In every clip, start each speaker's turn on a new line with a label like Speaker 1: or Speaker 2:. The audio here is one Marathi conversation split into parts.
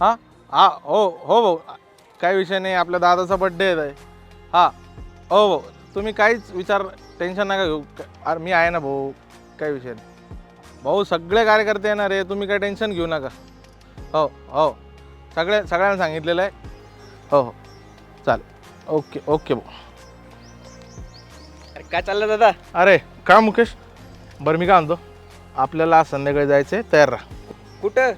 Speaker 1: हां? हां हो हो भाऊ. काही विषय नाही आपल्या दादाचा बड्डे आहे. हां हो भाऊ. तुम्ही काहीच विचार टेन्शन नका घेऊ. अरे मी आहे ना भाऊ काही विषय नाही. भाऊ सगळे कार्यकर्ते येणार आहे तुम्ही काही टेन्शन घेऊ नका. हो हो. सगळे सगळ्यांना सांगितलेलं आहे. हो हो. चालेल. ओके ओके भाऊ.
Speaker 2: अरे काय चाललं दादा?
Speaker 1: अरे का मुकेश? बरं मी काय म्हणतो? आपल्याला आज संध्याकाळी जायचं आहे तयार राहा.
Speaker 2: कुठं?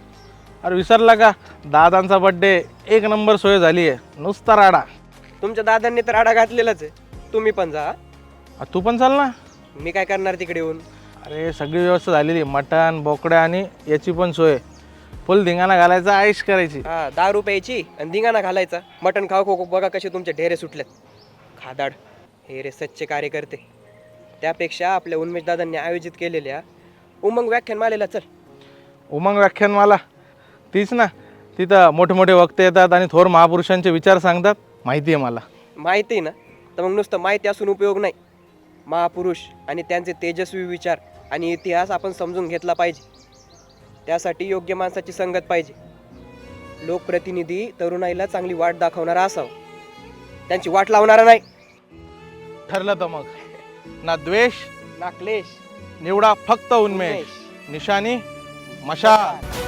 Speaker 1: अरे विसरला का? दादांचा बड्डे एक नंबर सोय झाली आहे. नुसता राडा.
Speaker 2: तुमच्या दादांनी तर आडा घातलेलाच आहे. तुम्ही पण जा हा.
Speaker 1: आ, तू पण चाल ना.
Speaker 2: मी काय करणार तिकडे येऊन?
Speaker 1: अरे सगळी व्यवस्था झालेली आहे. मटण बोकड्या आणि याची पण सोय. फुल धिंगाणा घालायचा आईश करायची.
Speaker 2: हा दहा रुपयाची आणि धिंगाणा घालायचा. मटण खाऊ खाऊ बघा कसे तुमचे ढेरे सुटलेत. खादाड हे रे सच्चे कार्यकर्ते. त्यापेक्षा आपल्या उन्मेष दादांनी आयोजित केलेल्या उमंग व्याख्यानमालेला चल.
Speaker 1: उमंग व्याख्यानमाला. तीच ना. तिथं मोठे मोठे वक्ते येतात आणि थोर महापुरुषांचे विचार सांगतात. माहिती आहे मला.
Speaker 2: माहिती आहे ना. तर मग नुसतं माहिती असून उपयोग नाही. महापुरुष आणि त्यांचे तेजस्वी विचार आणि इतिहास आपण समजून घेतला पाहिजे. त्यासाठी योग्य माणसाची संगत पाहिजे. लोकप्रतिनिधी तरुणाईला चांगली वाट दाखवणारा असावा. त्यांची वाट लावणारा नाही.
Speaker 1: ठरलं तर मग. ना द्वेष
Speaker 2: नाकलेश
Speaker 1: निवडा फक्त उन्मेष. निशाणी मशाल.